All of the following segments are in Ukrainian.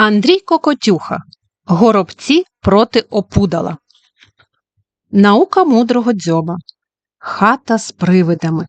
Андрій Кокотюха Горобці проти опудала. Наука мудрого дзьоба. Хата з привидами.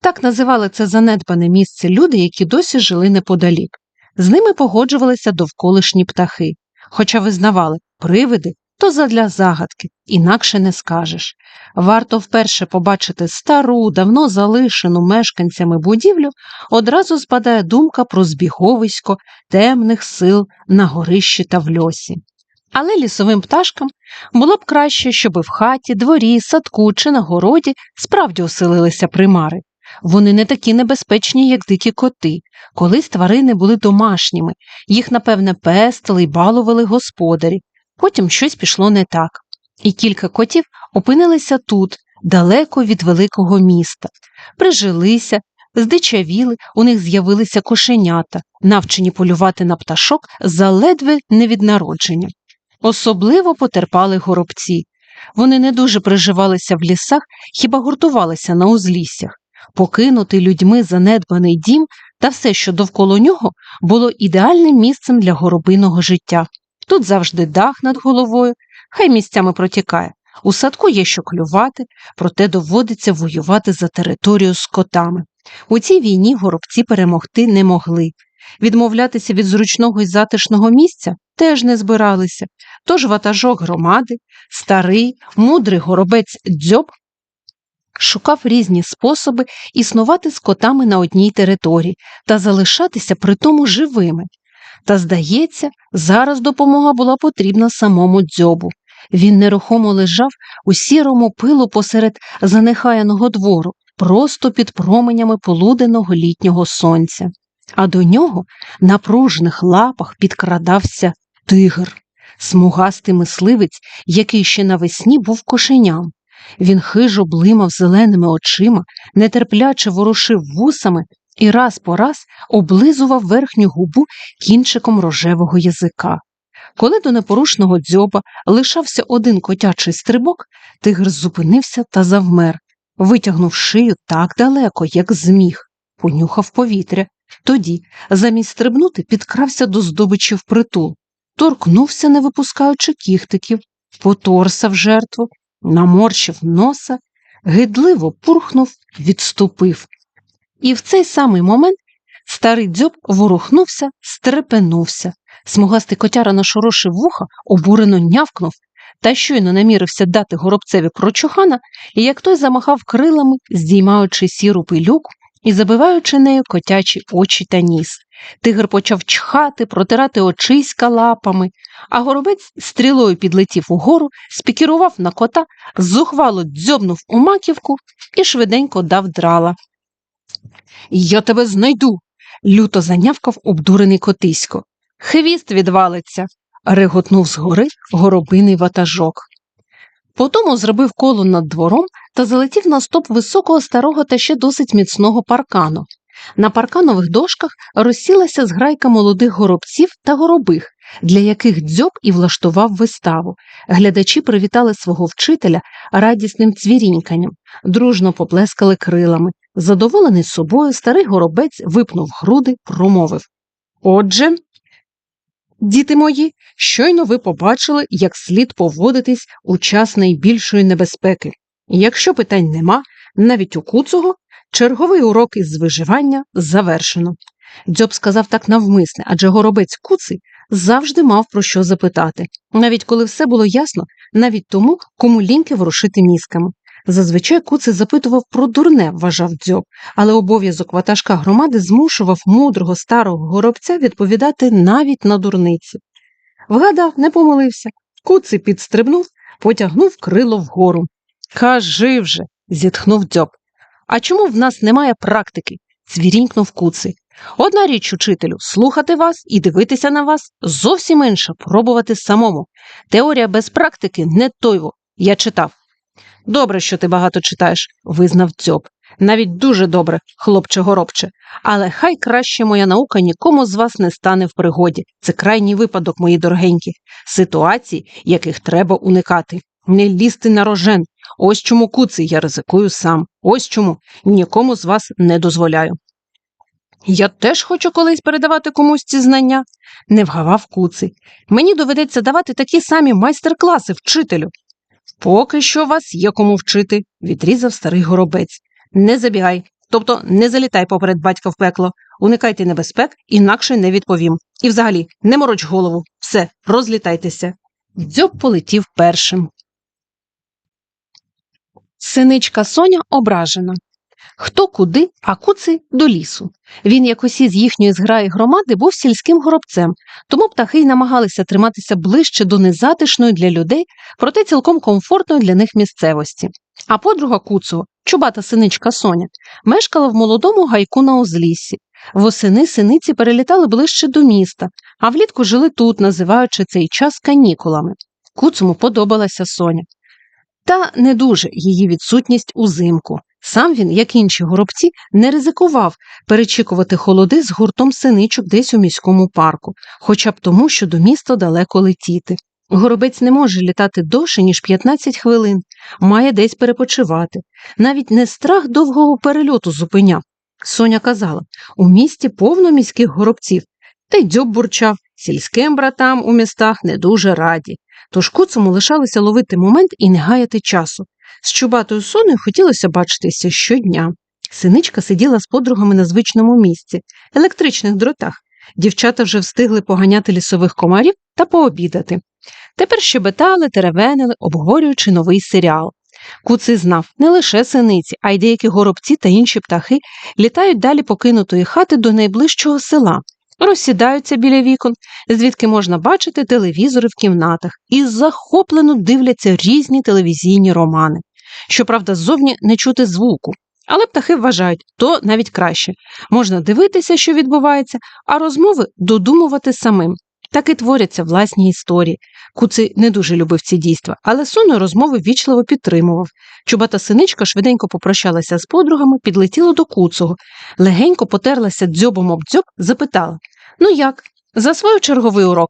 Так називали це занедбане місце люди, які досі жили неподалік. З ними погоджувалися довколишні птахи, хоча визнавали привиди то задля загадки, інакше не скажеш. Варто вперше побачити стару, давно залишену мешканцями будівлю, одразу спадає думка про збіговисько темних сил на горищі та в льосі. Але лісовим пташкам було б краще, щоби в хаті, дворі, садку чи на городі справді оселилися примари. Вони не такі небезпечні, як дикі коти. Колись тварини були домашніми, їх, напевне, пестили й балували господарі. Потім щось пішло не так, і кілька котів опинилися тут, далеко від великого міста, прижилися, здичавіли, у них з'явилися кошенята, навчені полювати на пташок заледве не від народження. Особливо потерпали горобці. Вони не дуже приживалися в лісах, хіба гуртувалися на узліссях. Покинутий людьми занедбаний дім та все, що довкола нього, було ідеальним місцем для горобиного життя. Тут завжди дах над головою, хай місцями протікає. У садку є що клювати, проте доводиться воювати за територію з котами. У цій війні горобці перемогти не могли. Відмовлятися від зручного і затишного місця теж не збиралися, тож ватажок громади, старий, мудрий горобець дзьоб шукав різні способи існувати з котами на одній території та залишатися при тому живими. Та, здається, зараз допомога була потрібна самому дзьобу. Він нерухомо лежав у сірому пилу посеред занехаяного двору, просто під променями полуденного літнього сонця. А до нього на пружних лапах підкрадався тигр, смугастий мисливець, який ще навесні був кошеням. Він хижо блимав зеленими очима, нетерпляче ворушив вусами і раз по раз облизував верхню губу кінчиком рожевого язика. Коли до непорушного дзьоба лишався один котячий стрибок, тигр зупинився та завмер, витягнув шию так далеко, як зміг, понюхав повітря. Тоді, замість стрибнути, підкрався до здобичі впритул, торкнувся, не випускаючи кіхтиків, поторсав жертву, наморщив носа, гидливо пурхнув, відступив. І в цей самий момент старий дзьоб ворухнувся, стрепенувся. Смугастий котяра нашорошив вуха, обурено нявкнув та щойно намірився дати горобцеві прочухана, і як той замахав крилами, здіймаючи сіру пилюку і забиваючи нею котячі очі та ніс. Тигр почав чхати, протирати очиська лапами, а горобець стрілою підлетів угору, спікірував на кота, зухвало дзьобнув у маківку і швиденько дав драла. Я тебе знайду. люто занявкав обдурений котисько. Хвіст відвалиться, реготнув згори горобиний ватажок. Потому зробив коло над двором та залетів на стоп високого старого та ще досить міцного паркану. На парканових дошках розсілася зграйка молодих горобців та горобих, для яких дзьоб і влаштував виставу. Глядачі привітали свого вчителя радісним цвіріньканням, дружно поплескали крилами. Задоволений собою, старий горобець випнув груди, промовив Отже, діти мої, щойно ви побачили, як слід поводитись у час найбільшої небезпеки. Якщо питань нема, навіть у куцого, черговий урок із виживання завершено. Дзьоб сказав так навмисне, адже горобець куций завжди мав про що запитати, навіть коли все було ясно, навіть тому, кому ліньки ворушити мізками. Зазвичай куций запитував про дурне, вважав дзьоб, але обов'язок ватажка громади змушував мудрого старого горобця відповідати навіть на дурниці. Вгадав, не помилився. Куций підстрибнув, потягнув крило вгору. Кажи вже, зітхнув дзьоб. А чому в нас немає практики? цвірінькнув куций. Одна річ, учителю, слухати вас і дивитися на вас зовсім інша пробувати самому. Теорія без практики не тойво. Я читав. Добре, що ти багато читаєш, визнав дзьоб. Навіть дуже добре, хлопче горобче, але хай краще моя наука нікому з вас не стане в пригоді. Це крайній випадок, мої дорогенькі, ситуацій, яких треба уникати. Не лізти на рожен. Ось чому куций я ризикую сам. Ось чому нікому з вас не дозволяю. Я теж хочу колись передавати комусь ці знання, не вгавав куций. Мені доведеться давати такі самі майстер-класи вчителю. Поки що вас є кому вчити, відрізав старий горобець. Не забігай, тобто не залітай поперед батька в пекло, уникайте небезпек, інакше не відповім. І взагалі не мороч голову, все, розлітайтеся. Дзьоб полетів першим. Синичка Соня ображена. Хто куди, а куци до лісу. Він, як усі з їхньої зграї громади, був сільським горобцем, тому птахи й намагалися триматися ближче до незатишної для людей, проте цілком комфортної для них місцевості. А подруга куцу, чубата синичка Соня, мешкала в молодому гайку на узліссі. Восени синиці перелітали ближче до міста, а влітку жили тут, називаючи цей час канікулами. Куцому подобалася Соня. Та не дуже її відсутність узимку. Сам він, як інші горобці, не ризикував перечікувати холоди з гуртом синичок десь у міському парку, хоча б тому, що до міста далеко летіти. Горобець не може літати довше, ніж 15 хвилин, має десь перепочивати. Навіть не страх довгого перельоту зупиняв. Соня казала у місті повно міських горобців, та й дзьоб бурчав, сільським братам у містах не дуже раді. Тож куцому лишалося ловити момент і не гаяти часу. З чубатою соною хотілося бачитися щодня. Синичка сиділа з подругами на звичному місці, електричних дротах. Дівчата вже встигли поганяти лісових комарів та пообідати. Тепер щебетали, теревенили, обговорюючи новий серіал. Куций знав не лише синиці, а й деякі горобці та інші птахи літають далі покинутої хати до найближчого села, розсідаються біля вікон, звідки можна бачити телевізори в кімнатах, і захоплено дивляться різні телевізійні романи. Щоправда, ззовні не чути звуку. Але птахи вважають, то навіть краще. Можна дивитися, що відбувається, а розмови додумувати самим. Так і творяться власні історії. Куций не дуже любив ці дійства, але сонної розмови вічливо підтримував. Чубата синичка швиденько попрощалася з подругами, підлетіла до куцого, легенько потерлася дзьобом об дзьоб, запитала Ну як? Засвоїв черговий урок.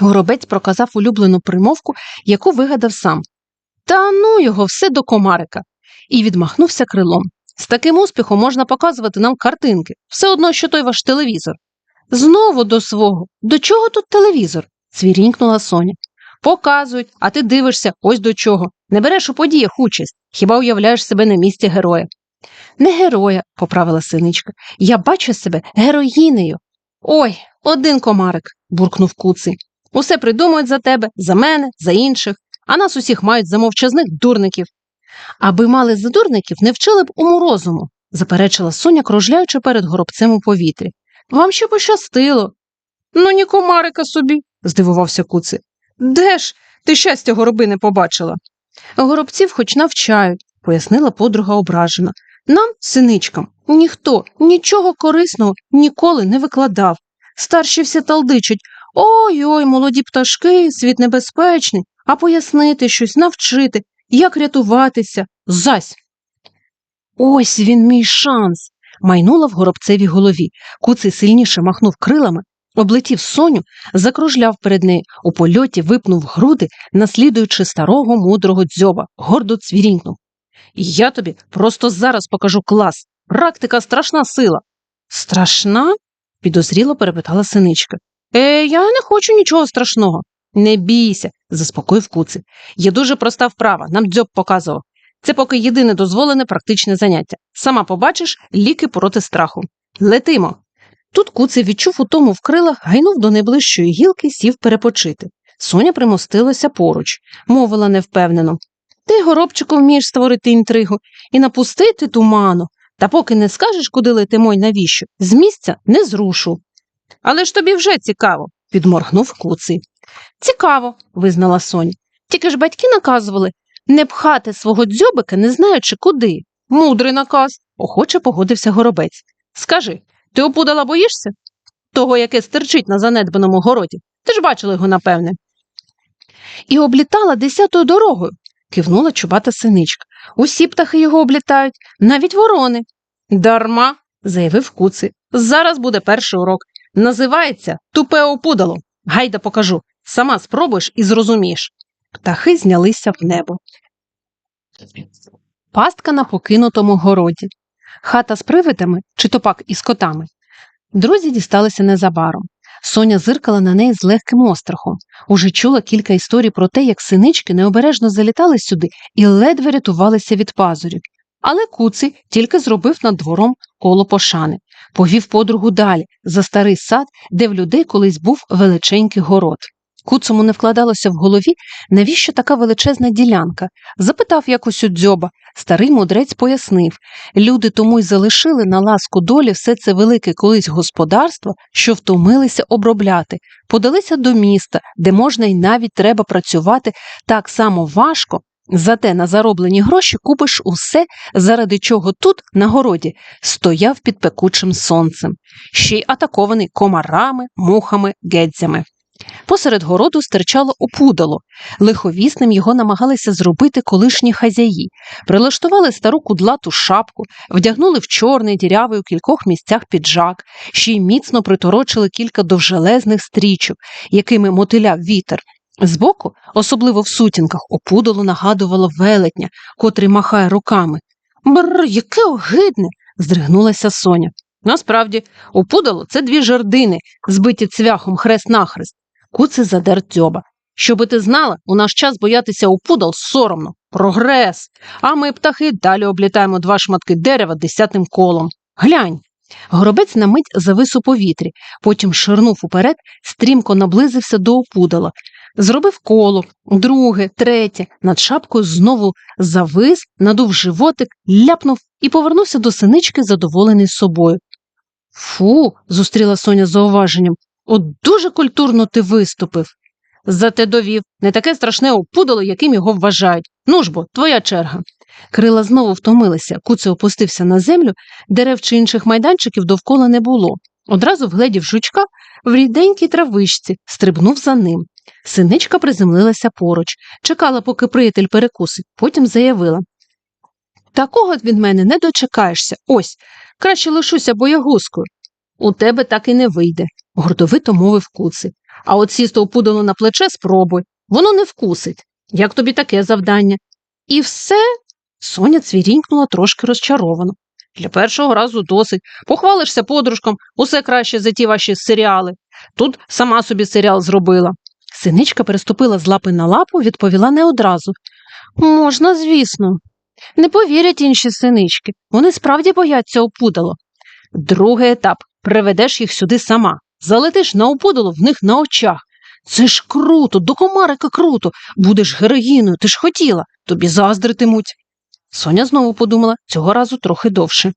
Горобець проказав улюблену примовку, яку вигадав сам. Та ну його все до комарика. І відмахнувся крилом. З таким успіхом можна показувати нам картинки, все одно, що той ваш телевізор. Знову до свого. До чого тут телевізор? цвірінькнула Соня. Показують, а ти дивишся ось до чого. Не береш у подіях участь, хіба уявляєш себе на місці героя. Не героя, поправила синичка. Я бачу себе героїнею. Ой, один комарик, буркнув куций. Усе придумують за тебе, за мене, за інших, а нас усіх мають за мовчазних дурників. Аби мали за дурників, не вчили б уму розуму, заперечила Соня, кружляючи перед горобцем у повітрі. Вам ще пощастило. Ну, ні комарика собі, здивувався куци. Де ж ти щастя гороби не побачила? Горобців хоч навчають, пояснила подруга ображена. Нам, синичкам, ніхто нічого корисного ніколи не викладав. Старші всі талдичать ой ой, молоді пташки, світ небезпечний, а пояснити щось, навчити, як рятуватися, зась. Ось він мій шанс. Майнула в горобцевій голові. Куций сильніше махнув крилами, облетів соню, закружляв перед нею, у польоті випнув груди, наслідуючи старого мудрого дзьоба, гордо цвірінькнув. Я тобі просто зараз покажу клас. Практика страшна сила. Страшна? підозріло перепитала синичка. Е, я не хочу нічого страшного. Не бійся, заспокоїв куци. Є дуже проста вправа, нам дзьоб показував. Це поки єдине дозволене практичне заняття. Сама побачиш ліки проти страху. Летимо. Тут куций відчув утому в крилах, гайнув до найближчої гілки, сів перепочити. Соня примостилася поруч, мовила невпевнено. Ти, горобчику, вмієш створити інтригу і напустити туману, та поки не скажеш, куди летимо й навіщо, з місця не зрушу. Але ж тобі вже цікаво, підморгнув куций. Цікаво, визнала Соня. Тільки ж батьки наказували не пхати свого дзьобика, не знаючи куди. Мудрий наказ, охоче погодився горобець. Скажи, ти опудала боїшся? Того, яке стерчить на занедбаному городі. Ти ж бачила його, напевне. І облітала десятою дорогою, кивнула чубата синичка. Усі птахи його облітають, навіть ворони. Дарма, заявив куци. Зараз буде перший урок. Називається Тупе опудало. Гайда покажу. Сама спробуєш і зрозумієш. Птахи знялися в небо. Пастка на покинутому городі. Хата з привидами чи топак із котами. Друзі дісталися незабаром. Соня зиркала на неї з легким острахом. Уже чула кілька історій про те, як синички необережно залітали сюди і ледве рятувалися від пазурів. Але куций тільки зробив над двором коло пошани, повів подругу далі, за старий сад, де в людей колись був величенький город. Куцому не вкладалося в голові, навіщо така величезна ділянка. Запитав якось у дзьоба. Старий мудрець пояснив люди тому й залишили на ласку долі все це велике колись господарство, що втомилися обробляти, подалися до міста, де можна й навіть треба працювати так само важко. Зате на зароблені гроші купиш усе, заради чого тут, на городі, стояв під пекучим сонцем, ще й атакований комарами, мухами, гедзями. Посеред городу стирчало опудало. Лиховісним його намагалися зробити колишні хазяї, прилаштували стару кудлату шапку, вдягнули в чорний дірявий у кількох місцях піджак, ще й міцно приторочили кілька довжелезних стрічок, якими мотиляв вітер. Збоку, особливо в сутінках, опудало нагадувало велетня, котрий махає руками. Бррр, яке огидне. здригнулася Соня. Насправді, опудало це дві жердини, збиті цвяхом хрест-нахрест. Куци задер дзьоба. Щоби ти знала, у наш час боятися опудал соромно. Прогрес. А ми, птахи, далі облітаємо два шматки дерева десятим колом. Глянь. Горобець на мить завис у повітрі, потім ширнув уперед, стрімко наблизився до опудала. Зробив коло, друге, третє, над шапкою знову завис, надув животик, ляпнув і повернувся до синички, задоволений собою. Фу, зустріла Соня зауваженням. От дуже культурно ти виступив. Зате довів не таке страшне опудало, яким його вважають. Ну ж бо, твоя черга. Крила знову втомилися, куце опустився на землю, дерев чи інших майданчиків довкола не було. Одразу вгледів жучка в ріденькій травичці, стрибнув за ним. Синичка приземлилася поруч, чекала, поки приятель перекусить, потім заявила Такого від мене не дочекаєшся. Ось, краще лишуся боягузкою. У тебе так і не вийде, гордовито мовив куци. А от сісти опудало на плече спробуй. Воно не вкусить. Як тобі таке завдання? І все. Соня цвірінькнула трошки розчаровано. Для першого разу досить. Похвалишся подружкам, усе краще за ті ваші серіали. Тут сама собі серіал зробила. Синичка переступила з лапи на лапу, відповіла не одразу. Можна, звісно. Не повірять інші синички. Вони справді бояться опудало. Другий етап приведеш їх сюди сама. Залетиш на опудало в них на очах. Це ж круто, до комарика круто. Будеш героїною, ти ж хотіла, тобі заздритимуть. Соня знову подумала цього разу трохи довше.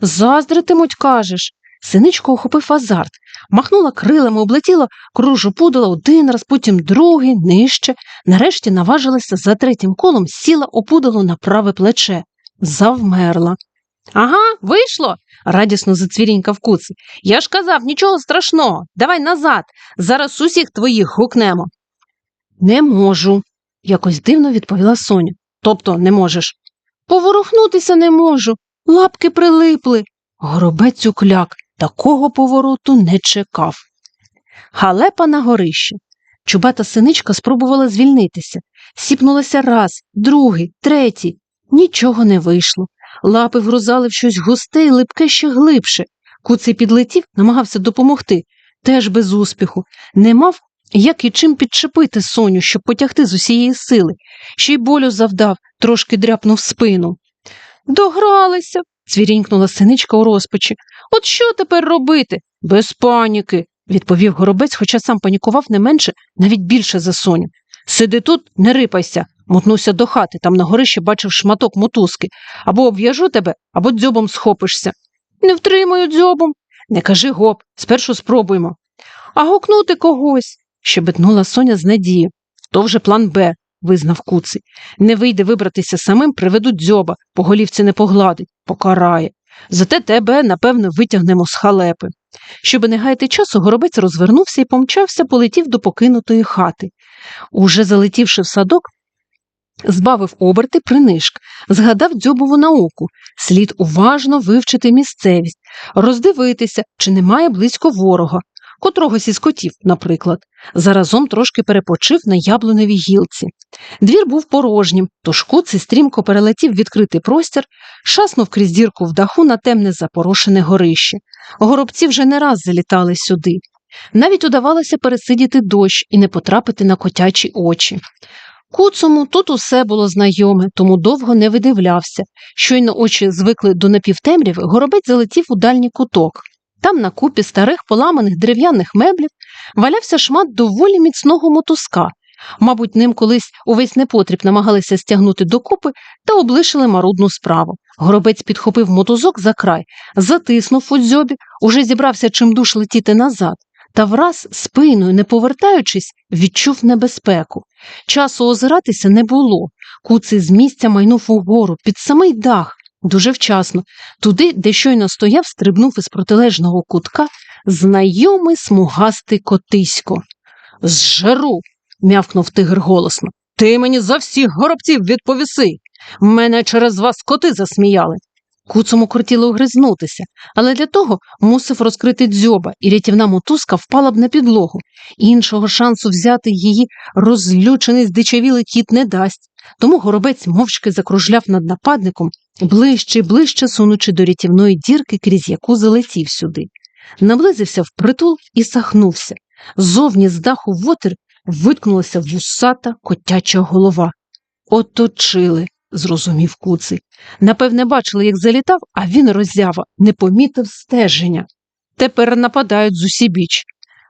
Заздритимуть, кажеш. Синичка охопив азарт, махнула крилами, облетіла кружу пудала один раз, потім другий, нижче. Нарешті наважилася за третім колом, сіла опудало на праве плече. Завмерла. Ага, вийшло. радісно зацвірінькав куци. Я ж казав, нічого страшного. Давай назад. Зараз усіх твоїх гукнемо. Не можу, якось дивно відповіла Соня. Тобто не можеш. Поворухнутися не можу. Лапки прилипли. Горобець укляк. Такого повороту не чекав. Халепа на горищі. Чубата синичка спробувала звільнитися. Сіпнулася раз, другий, третій. Нічого не вийшло. Лапи вгрузали в щось густе і липке ще глибше. Куций підлетів, намагався допомогти, теж без успіху. Не мав, як і чим підчепити Соню, щоб потягти з усієї сили. Ще й болю завдав, трошки дряпнув спину. Догралися, цвірінькнула синичка у розпачі. От що тепер робити? Без паніки, відповів горобець, хоча сам панікував не менше, навіть більше за Соню. Сиди тут, не рипайся, мотнувся до хати, там на горищі бачив шматок мотузки. Або обв'яжу тебе, або дзьобом схопишся. Не втримаю дзьобом. Не кажи гоп, спершу спробуймо. А гукнути когось, щебетнула Соня з надією. То вже план Б, визнав куций. Не вийде вибратися самим, приведуть дзьоба, по голівці не погладить, покарає. Зате тебе, напевно, витягнемо з халепи. Щоби не гаяти часу, горобець розвернувся і помчався, полетів до покинутої хати. Уже залетівши в садок, збавив оберти принишк, згадав дзьобову науку, слід уважно вивчити місцевість, роздивитися, чи немає близько ворога. котрогось із котів, наприклад. Заразом трошки перепочив на яблуневій гілці. Двір був порожнім, тож куций стрімко перелетів відкритий простір, шаснув крізь дірку в даху на темне запорошене горище. Горобці вже не раз залітали сюди. Навіть удавалося пересидіти дощ і не потрапити на котячі очі. Куцому тут усе було знайоме, тому довго не видивлявся. Щойно очі звикли до напівтемряви, горобець залетів у дальній куток. Там, на купі старих поламаних дерев'яних меблів, валявся шмат доволі міцного мотузка. Мабуть, ним колись увесь непотріб намагалися стягнути докупи та облишили марудну справу. Горобець підхопив мотузок за край, затиснув у дзьобі, уже зібрався чимдуж летіти назад, та враз спиною, не повертаючись, відчув небезпеку. Часу озиратися не було. Куций з місця майнув угору під самий дах, дуже вчасно. Туди, де щойно стояв, стрибнув із протилежного кутка знайомий смугастий котисько. Зжеру. мявкнув тигр голосно. Ти мені за всіх горобців відповіси. Мене через вас коти засміяли. Куцому кортіло огризнутися, але для того мусив розкрити дзьоба, і рятівна мотузка впала б на підлогу. Іншого шансу взяти її розлючений здичавілий кіт не дасть. Тому горобець мовчки закружляв над нападником, ближче й ближче сунучи до рятівної дірки, крізь яку залетів сюди. Наблизився впритул і сахнувся. Зовні з даху в отир виткнулася вусата котяча голова. Оточили, зрозумів куций. Напевне, бачили, як залітав, а він роззява, не помітив стеження. Тепер нападають з усібіч.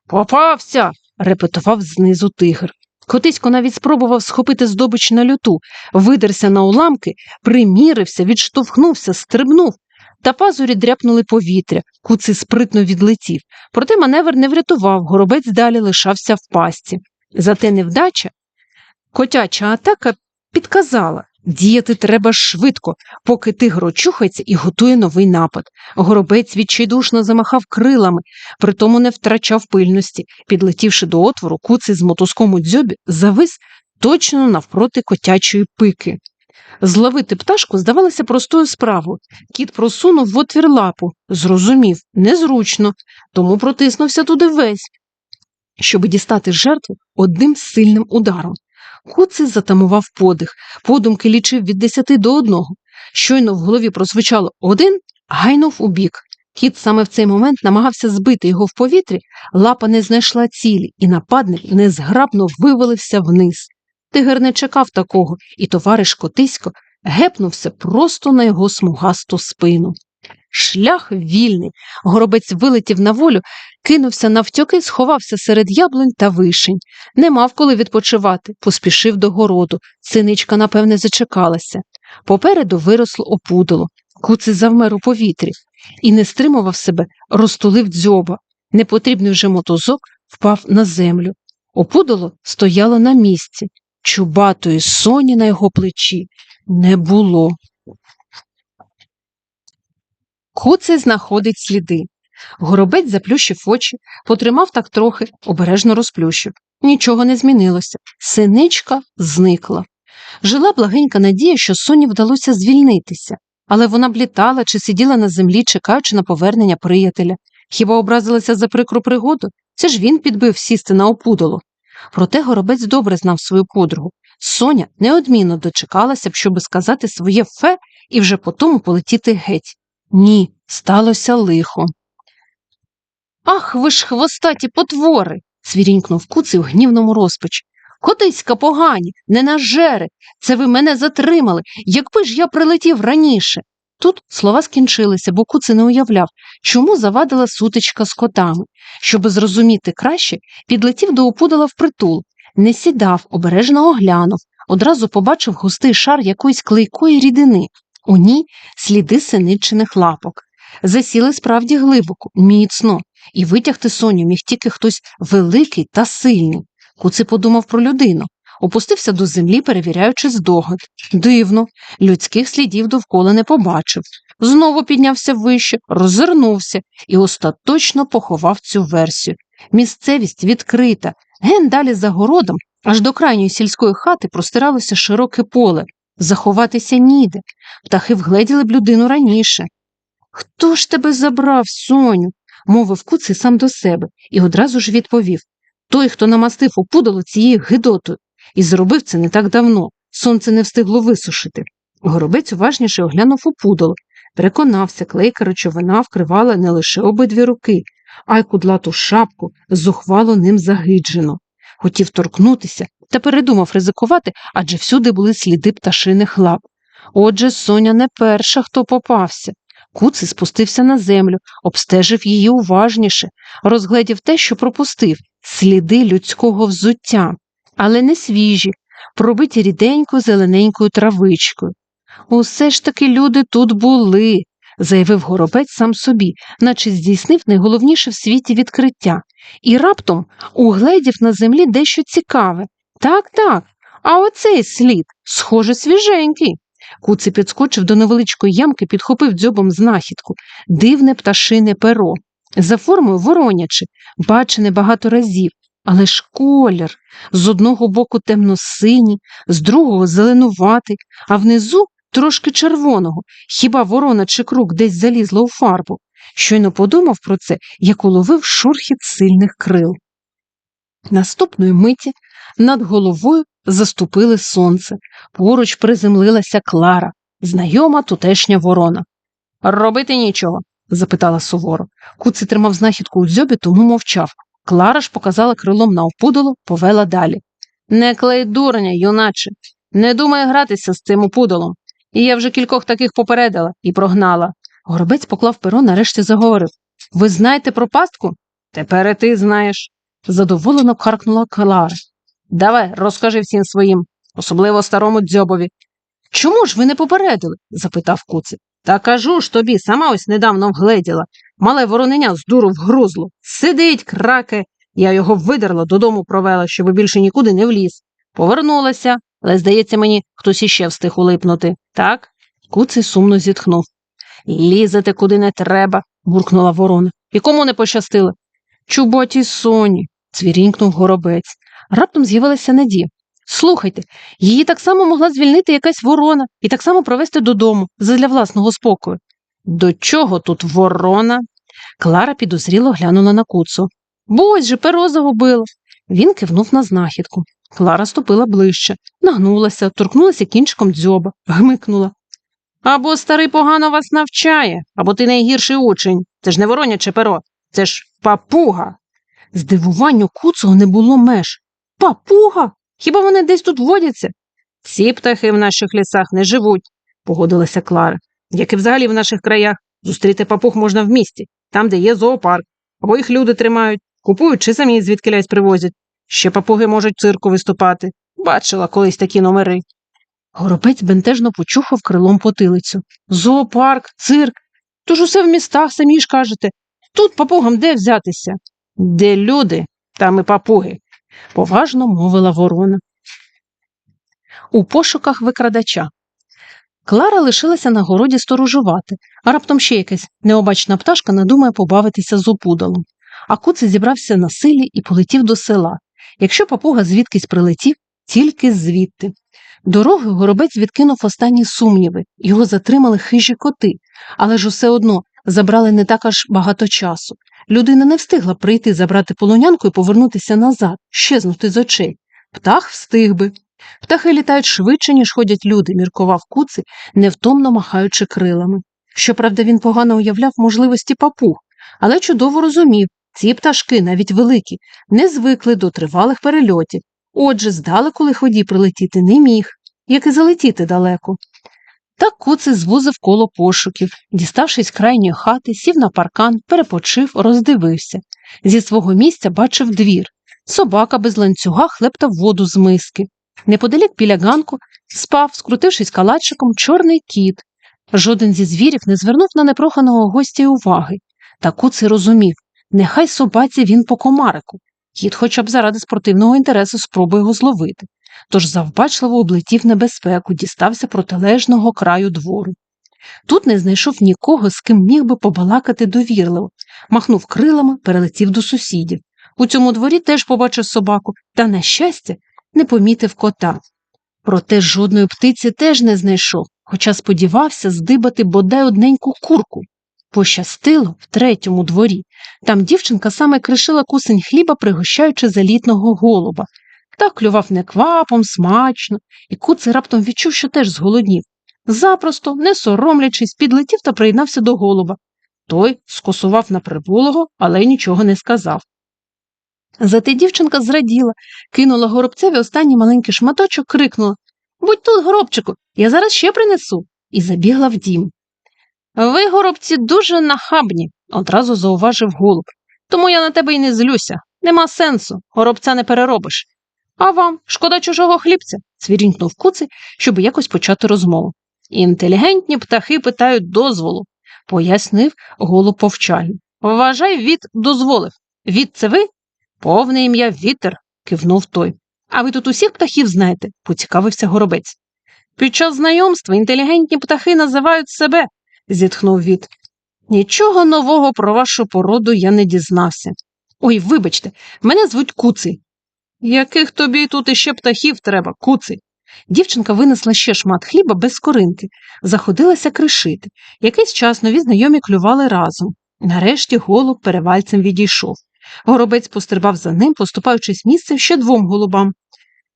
Попався. репетував знизу тигр. Котисько навіть спробував схопити здобич на люту, видерся на уламки, примірився, відштовхнувся, стрибнув. Та пазурі дряпнули повітря, куций спритно відлетів. Проте маневр не врятував, горобець далі лишався в пастці. Зате невдача, котяча атака підказала діяти треба швидко, поки тигр очухається і готує новий напад. Горобець відчайдушно замахав крилами, притому не втрачав пильності. Підлетівши до отвору, куций з мотузком у дзьобі завис точно навпроти котячої пики. Зловити пташку здавалося простою справою. Кіт просунув в отвір лапу, зрозумів, незручно, тому протиснувся туди весь, щоб дістати жертву одним сильним ударом. Куций затамував подих, подумки лічив від десяти до одного. Щойно в голові прозвучало один, гайнув у бік. Кіт саме в цей момент намагався збити його в повітрі, лапа не знайшла цілі, і нападник незграбно вивалився вниз. Тигр не чекав такого, і товариш Котисько гепнувся просто на його смугасту спину. Шлях вільний. Горобець вилетів на волю, кинувся навтьоки, сховався серед яблунь та вишень. Не мав коли відпочивати, поспішив до городу. Синичка, напевне, зачекалася. Попереду виросло опудало. Куций завмер у повітрі і не стримував себе, розтулив дзьоба. Непотрібний вже мотузок впав на землю. Опудало стояло на місці. Чубатої соні на його плечі не було. Куций знаходить сліди. Горобець заплющив очі, потримав так трохи, обережно розплющив. Нічого не змінилося. Синичка зникла. Жила благенька надія, що соні вдалося звільнитися, але вона б літала чи сиділа на землі, чекаючи на повернення приятеля. Хіба образилася за прикру пригоду? Це ж він підбив сісти на опудоло. Проте горобець добре знав свою подругу. Соня неодмінно дочекалася б, щоби сказати своє фе і вже потому полетіти геть. Ні, сталося лихо. Ах, ви ж хвостаті потвори. свірінькнув куций у гнівному розпачі. Котиська погані, не нажери. Це ви мене затримали, якби ж я прилетів раніше. Тут слова скінчилися, бо куций не уявляв, чому завадила сутичка з котами. Щоби зрозуміти краще, підлетів до опудала впритул, не сідав, обережно оглянув, одразу побачив густий шар якоїсь клейкої рідини. У ній сліди синичиних лапок. Засіли справді глибоко, міцно, і витягти Соню міг тільки хтось великий та сильний. Куци подумав про людину, опустився до землі, перевіряючи здогад. Дивно, людських слідів довкола не побачив. Знову піднявся вище, роззирнувся і остаточно поховав цю версію. Місцевість відкрита, ген далі за городом, аж до крайньої сільської хати простиралося широке поле. Заховатися ніде. Птахи вгледіли б людину раніше. Хто ж тебе забрав, Соню? мовив куций сам до себе і одразу ж відповів той, хто намастив опудало цією гидотою, і зробив це не так давно. Сонце не встигло висушити. Горобець уважніше оглянув опудало, переконався, клейка речовина вкривала не лише обидві руки, а й кудлату шапку зухвало ним загиджено. Хотів торкнутися та передумав ризикувати, адже всюди були сліди пташиних лап. Отже, Соня не перша, хто попався. Куций спустився на землю, обстежив її уважніше, розгледів те, що пропустив сліди людського взуття, але не свіжі, пробиті ріденькою зелененькою травичкою. Усе ж таки люди тут були, заявив горобець сам собі, наче здійснив найголовніше в світі відкриття, і раптом угледів на землі дещо цікаве. Так, так, а оцей слід, схоже, свіженький. Куци підскочив до невеличкої ямки, підхопив дзьобом знахідку, дивне пташине перо. За формою вороняче, бачене багато разів, але ж колір з одного боку темно-синій, з другого зеленуватий, а внизу трошки червоного, хіба ворона чи крук десь залізла у фарбу. Щойно подумав про це, як уловив шурхіт сильних крил. Наступної миті над головою заступили сонце, поруч приземлилася Клара, знайома тутешня ворона. Робити нічого? запитала суворо. Куци тримав знахідку у дзьобі, тому мовчав. Клара ж показала крилом на опудоло, повела далі. Не клей дурня, юначе. Не думай гратися з цим опудолом. І я вже кількох таких попередила і прогнала. Горобець поклав перо, нарешті заговорив Ви знаєте про пастку? Тепер і ти знаєш. Задоволено харкнула Клара. Давай, розкажи всім своїм, особливо старому дзьобові. Чому ж ви не попередили? запитав куцик. Та кажу ж тобі, сама ось недавно вгледіла. Мале вороненя з дуру вгрузло. Сидить, краке. Я його видерла, додому провела, щоб більше нікуди не вліз. Повернулася, але, здається, мені хтось іще встиг улипнути. Так? Куций сумно зітхнув. Лізете куди не треба, буркнула ворона. І кому не пощастило? Чуботій соні, цвірінькнув горобець. Раптом з'явилася Надія. Слухайте, її так само могла звільнити якась ворона і так само провести додому задля власного спокою. До чого тут ворона? Клара підозріло глянула на куцу. Бо же перо загубила. Він кивнув на знахідку. Клара ступила ближче, нагнулася, торкнулася кінчиком дзьоба, гмикнула. Або старий погано вас навчає, або ти найгірший учень. Це ж не вороняче перо, це ж папуга. Здивуванню куцого не було меж. Папуга? Хіба вони десь тут водяться? Ці птахи в наших лісах не живуть, погодилася Клара. Як і взагалі в наших краях, зустріти папуг можна в місті, там, де є зоопарк, або їх люди тримають, купують чи самі звідкилясь привозять. Ще папуги можуть цирку виступати. Бачила колись такі номери. Горобець бентежно почухав крилом потилицю. Зоопарк, цирк. Тож усе в містах, самі ж кажете. Тут папугам де взятися? Де люди, там і папуги, поважно мовила ворона. У пошуках викрадача. Клара лишилася на городі сторожувати, а раптом ще якась необачна пташка надумає побавитися з опудалом. А куций зібрався на силі і полетів до села. Якщо папуга звідкись прилетів, тільки звідти. Дороги горобець відкинув останні сумніви, його затримали хижі коти, але ж усе одно забрали не так аж багато часу. Людина не встигла прийти забрати полонянку і повернутися назад, щезнути з очей. Птах встиг би. Птахи літають швидше, ніж ходять люди, міркував куци, невтомно махаючи крилами. Щоправда, він погано уявляв можливості папуг, але чудово розумів, ці пташки, навіть великі, не звикли до тривалих перельотів. Отже, здалеку лиходій прилетіти не міг, як і залетіти далеко. Так куци звузив коло пошуків, діставшись крайньої хати, сів на паркан, перепочив, роздивився. Зі свого місця бачив двір. Собака без ланцюга хлептав воду з миски. Неподалік біля ганку спав, скрутившись калачиком, чорний кіт. Жоден зі звірів не звернув на непроханого гостя уваги. Та куций розумів нехай собаці він по комарику. Кіт хоча б заради спортивного інтересу спробує його зловити. Тож завбачливо облетів небезпеку, дістався протилежного краю двору. Тут не знайшов нікого, з ким міг би побалакати довірливо, махнув крилами, перелетів до сусідів. У цьому дворі теж побачив собаку, та, на щастя, не помітив кота. Проте жодної птиці теж не знайшов, хоча сподівався здибати бодай одненьку курку. Пощастило в третьому дворі. Там дівчинка саме кришила кусень хліба, пригощаючи залітного голуба. Та клював неквапом, смачно, і куций раптом відчув, що теж зголоднів. Запросто, не соромлячись, підлетів та приєднався до голуба. Той скосував на прибулого, але нічого не сказав. Зате дівчинка зраділа, кинула горобцеві останній маленький шматочок, крикнула Будь тут, горобчику, я зараз ще принесу, і забігла в дім. Ви, горобці, дуже нахабні, одразу зауважив голуб. Тому я на тебе й не злюся. Нема сенсу, горобця не переробиш. А вам шкода чужого хлібця, цвірінькнув куций, щоб якось почати розмову. Інтелігентні птахи питають дозволу, пояснив голуб повчально. Вважай, від дозволив. Від це ви? Повне ім'я вітер, кивнув той. А ви тут усіх птахів знаєте, поцікавився горобець. Під час знайомства інтелігентні птахи називають себе, зітхнув від. Нічого нового про вашу породу я не дізнався. Ой, вибачте, мене звуть Куций. Яких тобі тут іще птахів треба, Куций? Дівчинка винесла ще шмат хліба без скоринки, заходилася кришити. Якийсь час нові знайомі клювали разом. Нарешті голуб перевальцем відійшов. Горобець пострибав за ним, поступаючись місцем ще двом голубам.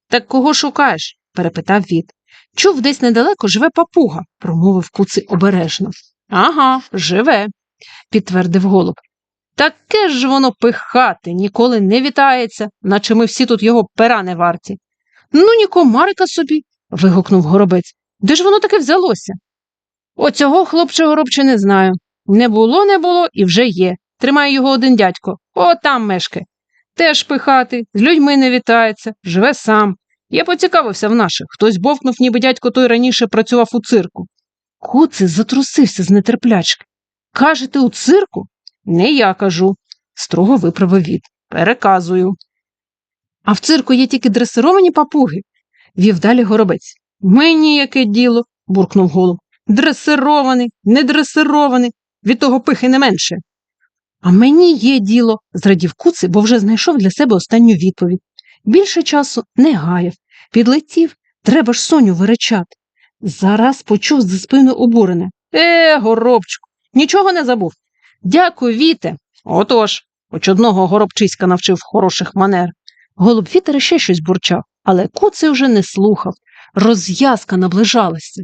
Так кого шукаєш? перепитав від. Чув, десь недалеко живе папуга, промовив куций обережно. Ага, живе, підтвердив голуб. Таке ж воно пихати, ніколи не вітається, наче ми всі тут його пера не варті. Ну, ні комарика собі. вигукнув горобець. Де ж воно таке взялося? Оцього, хлопче горобче, не знаю. Не було, не було і вже є. Тримає його один дядько. О, там мешкає. Теж пихати, з людьми не вітається, живе сам. Я поцікавився в наших. Хтось бовкнув, ніби дядько той раніше працював у цирку. Куций затрусився з нетерплячки. Кажете, у цирку? Не я кажу, строго виправив від. Переказую. А в цирку є тільки дресировані папуги, вів далі горобець. Мені яке діло, буркнув голуб. Дресирований, не дресирований, від того пихи не менше. А мені є діло, зрадів куци, бо вже знайшов для себе останню відповідь. Більше часу не гаяв. Підлетів, треба ж Соню виречати. Зараз почув за спиною обурене. Е, горобчику, нічого не забув. Дякую, віте. Отож, хоч одного горобчиська навчив хороших манер. Голуб вітер ще щось бурчав, але куций уже не слухав. Розв'язка наближалася.